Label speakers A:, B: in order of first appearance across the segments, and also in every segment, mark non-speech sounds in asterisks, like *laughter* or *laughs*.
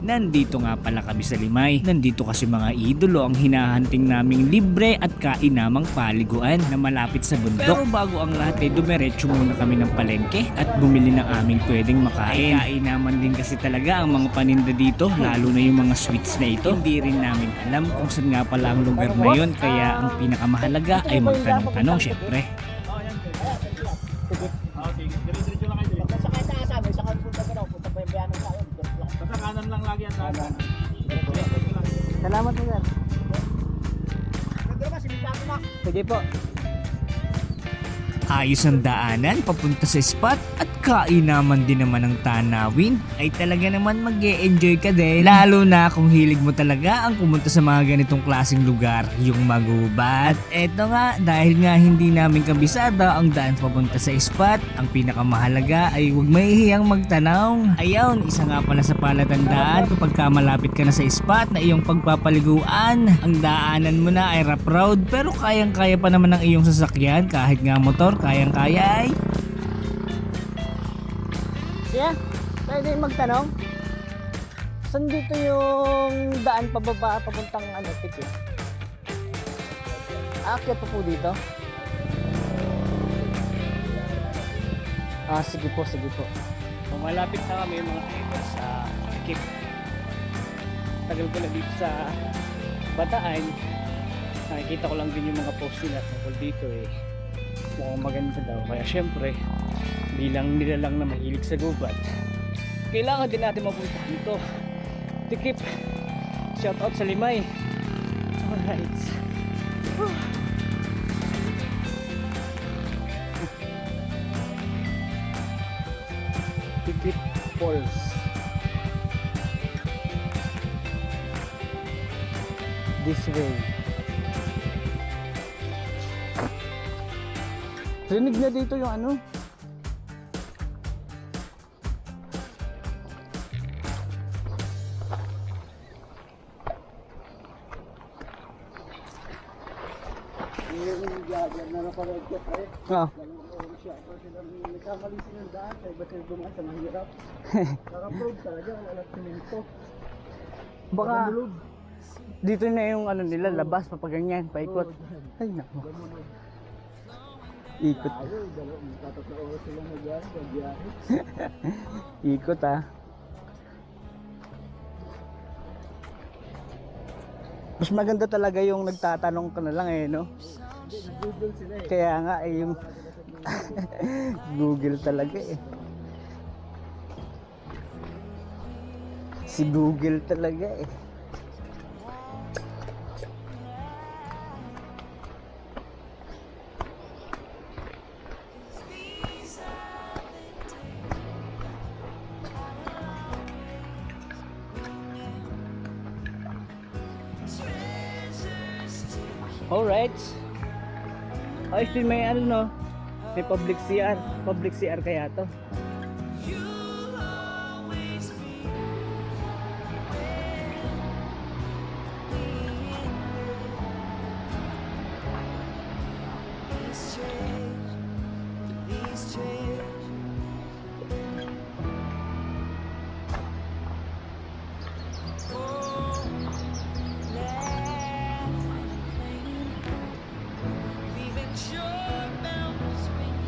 A: Nandito nga pala kami sa Limay. Nandito kasi mga idolo ang hinahanting naming libre at kainamang paliguan na malapit sa bundok. Pero bago ang lahat ay dumiretso muna kami ng palengke at bumili ng aming pwedeng makain. Ay kainaman din kasi talaga ang mga paninda dito, lalo na yung mga sweets na ito. Hindi rin namin alam kung saan nga pala ang lugar na yun, kaya ang pinakamahalaga ay magtanong-tanong syempre.
B: Sa kahit na asa, may sakang punta ka daw, punta pa yung bayanan sa akin.
C: Basta kanan lang lagi yan. Kanan.
B: Salamat po sir. Sige po.
A: Ayos ang daanan papunta sa spot at kainaman din naman ang tanawin ay talaga naman mag enjoy ka din. Lalo na kung hilig mo talaga ang pumunta sa mga ganitong klaseng lugar, yung magubat. At eto nga, dahil nga hindi namin kabisada ang daan papunta sa spot, ang pinakamahalaga ay huwag mahihiyang magtanaw. Ayaw, isa nga pala sa palatandaan kapag ka malapit ka na sa spot na iyong pagpapaliguan, ang daanan mo na ay rough road pero kayang-kaya pa naman ng iyong sasakyan kahit nga motor, kayang-kaya ay
B: Yeah, pwede magtanong. Saan dito yung daan pababa papuntang ano, tikit? Aakyat pa po dito? Ah, sige po, sige po.
C: So, malapit na kami mga idol sa Kip. Tagal ko na dito sa Bataan. Nakikita ko lang din yung mga post nila tungkol dito eh. Mukhang maganda daw. Kaya syempre, bilang nila lang na mahilig sa gubat, kailangan din natin mapuntahan ito. Tikip. Shout out sa Limay. Alright. Tikip Falls.
B: This way. Rinig na dito yung ano. Oo. *laughs* Baka dito na yung ano nila, labas, papaganyan, paikot. Ay, nako. Ikot. *laughs* Ikot ah. Mas maganda talaga yung nagtatanong ka na lang eh, no? Kaya nga eh, yung *laughs* Google talaga eh. Si Google talaga eh.
C: Din may ano no. May public CR. Public CR kaya to.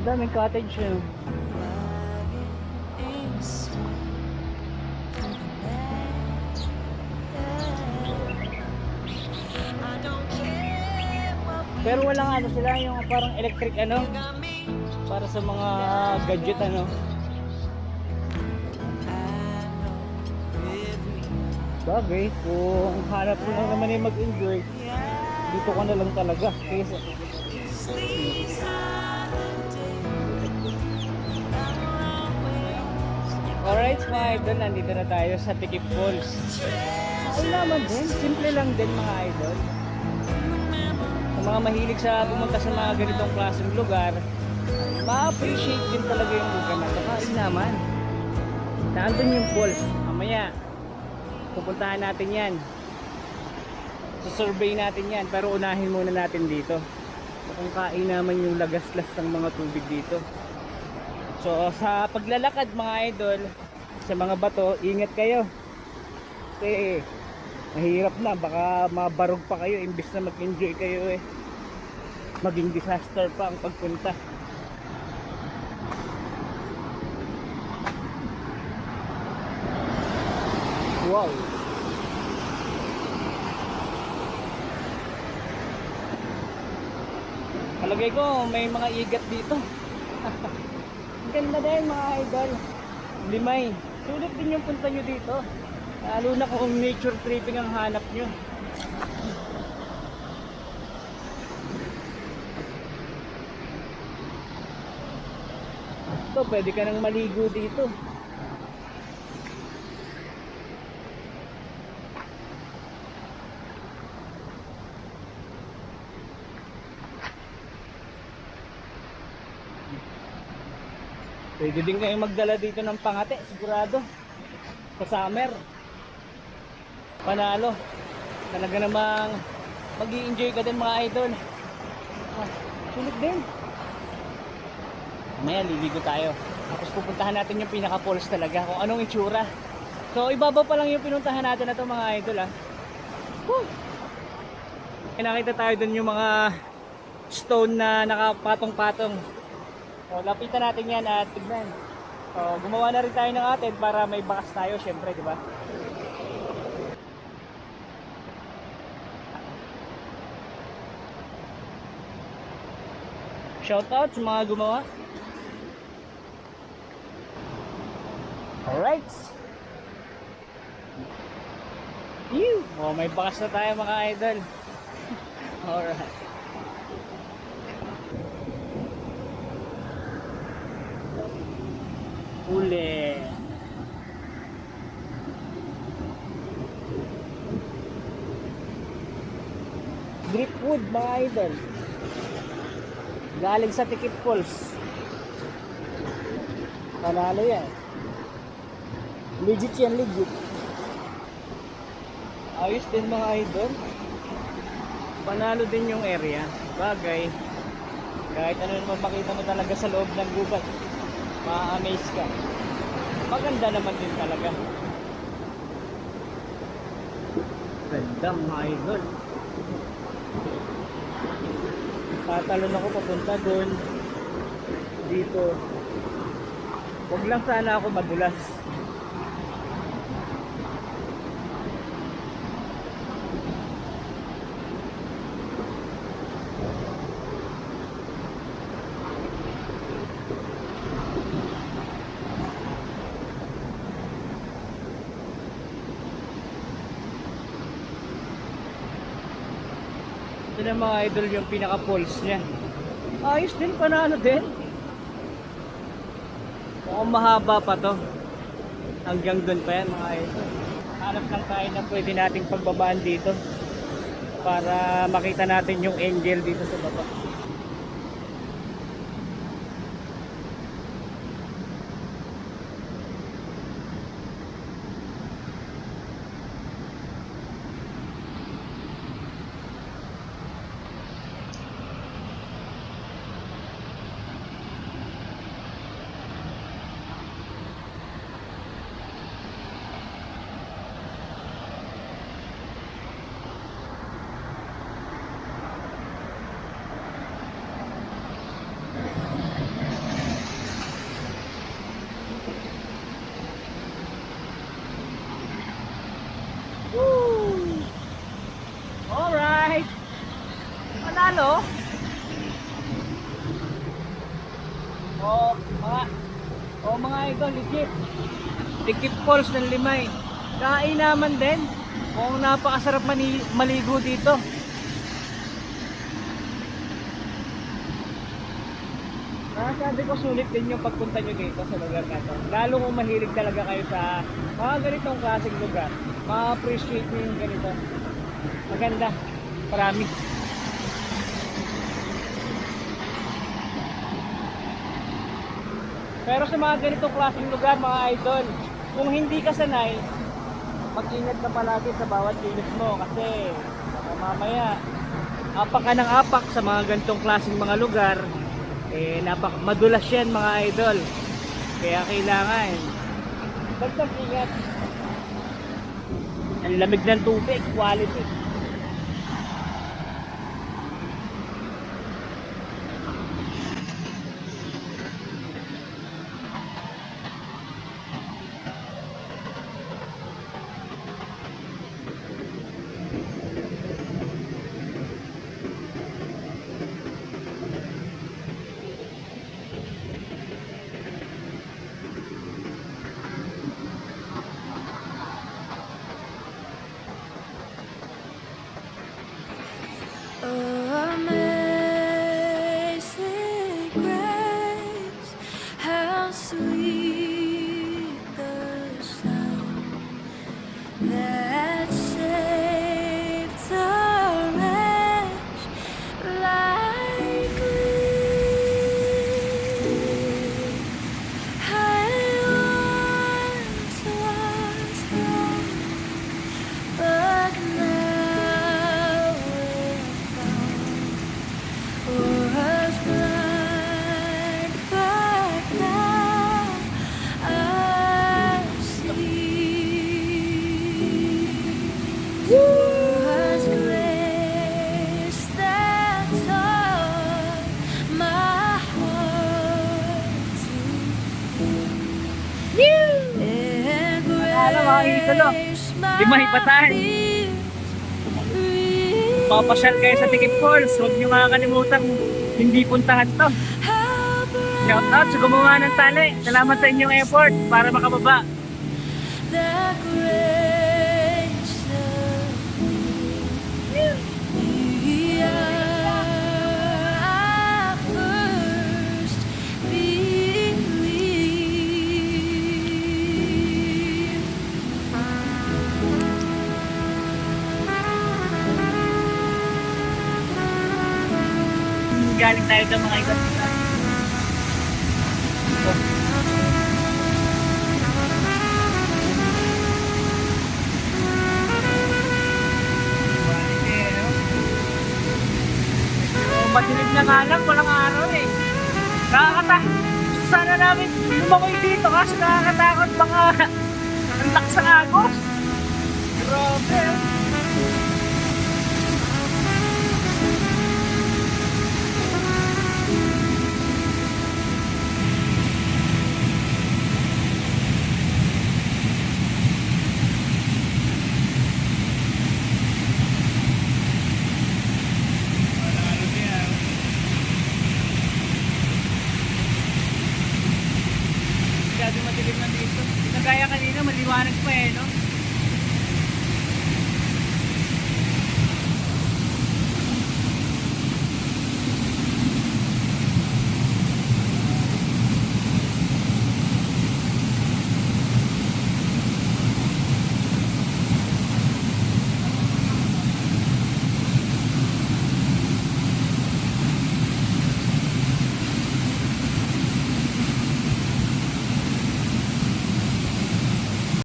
C: Daming cottage eh. Pero walang ano sila yung parang electric ano para sa mga gadget ano. Bagay, kung hanap mo lang naman yung mag-enjoy, dito ka na lang talaga. Kaysa, Alright mga idol, nandito na tayo sa Tikip Falls. Ay naman din, simple lang din mga idol. Sa mga mahilig sa pumunta sa mga ganitong klaseng lugar, ma-appreciate din talaga yung lugar na ito. Kain naman. Nandun yung falls. Mamaya, pupuntahan natin yan. Susurvey natin yan, pero unahin muna natin dito. Mukhang kain naman yung lagaslas ng mga tubig dito. So sa paglalakad mga idol, sa mga bato, ingat kayo. kasi mahirap na. Baka mabarog pa kayo imbis na mag-enjoy kayo eh. Maging disaster pa ang pagpunta. Wow. Palagay ko may mga igat dito *laughs* ganda din mga idol. Limay. Sulit din yung punta nyo dito. Lalo na kung nature tripping ang hanap nyo. Ito pwede ka nang maligo dito Pwede din kayong magdala dito ng pangate, sigurado. Sa summer. Panalo. Talaga namang mag enjoy ka din mga idol. Ah, sulit din. Mamaya liligo tayo. Tapos pupuntahan natin yung pinaka-falls talaga kung anong itsura. So ibabaw pa lang yung pinuntahan natin na to mga idol ah. Woo! Nakita tayo dun yung mga stone na nakapatong-patong. So, lapitan natin yan at tignan. So, gumawa na rin tayo ng atin para may bakas tayo, syempre, di ba? Shoutout sa mga gumawa. Alright. Ew! Oh, may bakas na tayo mga idol. *laughs* Alright. Uli. Driftwood mga idol. Galing sa Tikip Falls. Panalo yan. Legit yan, legit. Ayos din mga idol. Panalo din yung area. Bagay. Kahit ano naman makita mo talaga sa loob ng gubat ma-amaze ka. Maganda naman din talaga. Ganda mga idol. Tatalon ako papunta doon. Dito. Huwag lang sana ako madulas. Ito na mga idol yung pinaka-pulse niya. Ayos din, panalo din. Mukhang mahaba pa to. Hanggang doon pa yan mga idol. Hanap lang tayo na pwede nating pagbabaan dito. Para makita natin yung angel dito sa baba. Woo! Alright! Panalo! Oh, mga Oh, mga idol, legit. Legit falls ng limay. Kain naman din. Kung napakasarap mani maligo dito. Sabi ko sulit din yung pagpunta nyo dito sa lugar na to. Lalo kung mahilig talaga kayo sa mga ganitong klaseng lugar. Ma-appreciate nyo yung ganito. Maganda. Promise. Pero sa mga ganitong klaseng lugar, mga idol, kung hindi ka sanay, mag-ingat ka palagi sa bawat kilos mo kasi mamaya apak ka ng apak sa mga ganitong klaseng mga lugar eh napak madulas yan mga idol kaya kailangan dagdag ingat
D: Ang lamig ng tubig, quality. Mga idolo, di mahipatan. Papasyal kayo sa Tikip Falls. Huwag niyo makakalimutan hindi puntahan to. Shout out sa gumawa ng tali. Salamat sa inyong effort para makababa. Sa mga ikat. Oh, madilim na nga lang, walang araw eh. Nakakata. Sana namin lumakoy dito kasi nakakatakot mga antak sa agos.